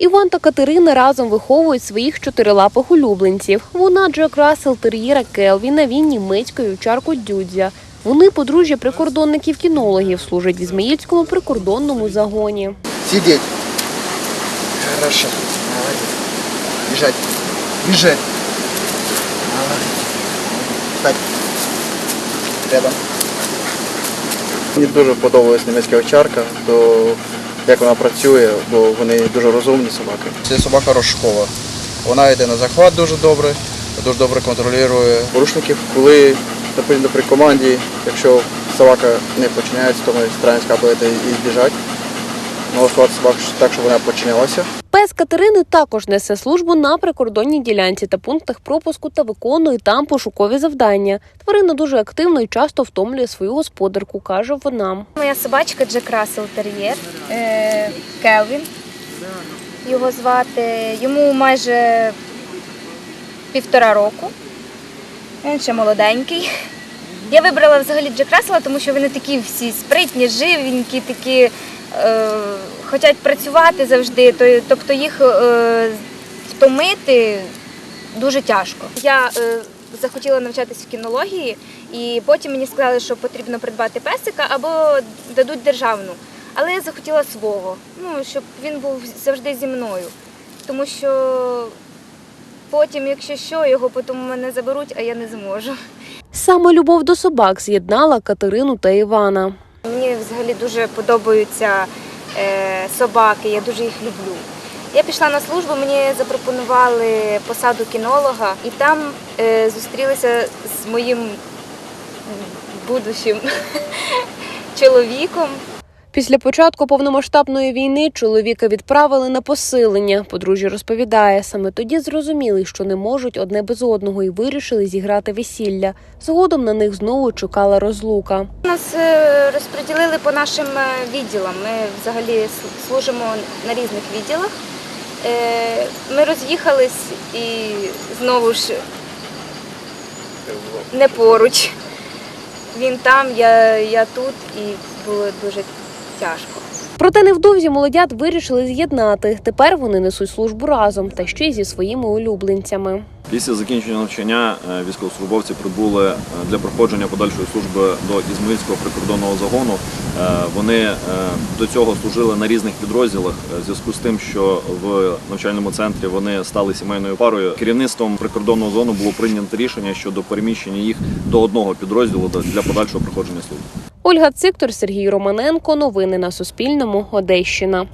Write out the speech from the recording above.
Іван та Катерина разом виховують своїх чотирилапих улюбленців. Вона Джек Рассел Тер'єра Келвіна, він німецьку вівчарку Дюдзя. Вони подружжя прикордонників-кінологів, служать в Ізмаїльському прикордонному загоні. Сидеть. Хорошо. Бежать. Молодец. Встать. Рядом. Мені дуже подобалась німецька овчарка, то як вона працює, бо вони дуже розумні собаки. Це собака розшкова. Вона йде на захват дуже добре, дуже добре контролює. Порушників, коли наприклад, при команді, якщо собака не починається, то ми стараємося капати і збіжати. Налаштувати собаку так, щоб вона починялася. Пес Катерини також несе службу на прикордонній ділянці та пунктах пропуску та виконує там пошукові завдання. Тварина дуже активно і часто втомлює свою господарку, каже вона. Моя собачка Джек Рассел Тер'єр, е, Келвін. Його звати. Йому майже півтора року. Він ще молоденький. Я вибрала взагалі Джек Рассела, тому що вони такі всі спритні, живенькі, такі е, хочуть працювати завжди, то- тобто їх е, втомити дуже тяжко. Я е, захотіла навчатися в кінології, і потім мені сказали, що потрібно придбати песика або дадуть державну. Але я захотіла свого, ну щоб він був завжди зі мною. Тому що потім, якщо що, його потім мене заберуть, а я не зможу. Саме любов до собак з'єднала Катерину та Івана. Мені взагалі дуже подобаються собаки, я дуже їх люблю. Я пішла на службу, мені запропонували посаду кінолога, і там е, зустрілися з моїм будущим чоловіком. Після початку повномасштабної війни чоловіка відправили на посилення. Подружжя розповідає, саме тоді зрозуміли, що не можуть одне без одного, і вирішили зіграти весілля. Згодом на них знову чекала розлука. Нас е, розподілили по нашим е, відділам. Ми взагалі служимо на різних відділах. Е, Ми роз'їхались і знову ж не поруч. Він там, я, я тут, і було дуже тяжко. Проте невдовзі молодят вирішили з'єднати. Тепер вони несуть службу разом та ще й зі своїми улюбленцями. Після закінчення навчання е, військовослужбовці прибули е, для проходження подальшої служби до Ізмаїльського прикордонного загону. Е, Вони до цього служили на різних підрозділах. В зв'язку з тим, що в навчальному центрі вони стали сімейною парою. Керівництвом прикордонного зону було прийнято рішення щодо переміщення їх до одного підрозділу для подальшого проходження служби. Ольга Циктор, Сергій Романенко. Новини на Суспільному. Одещина.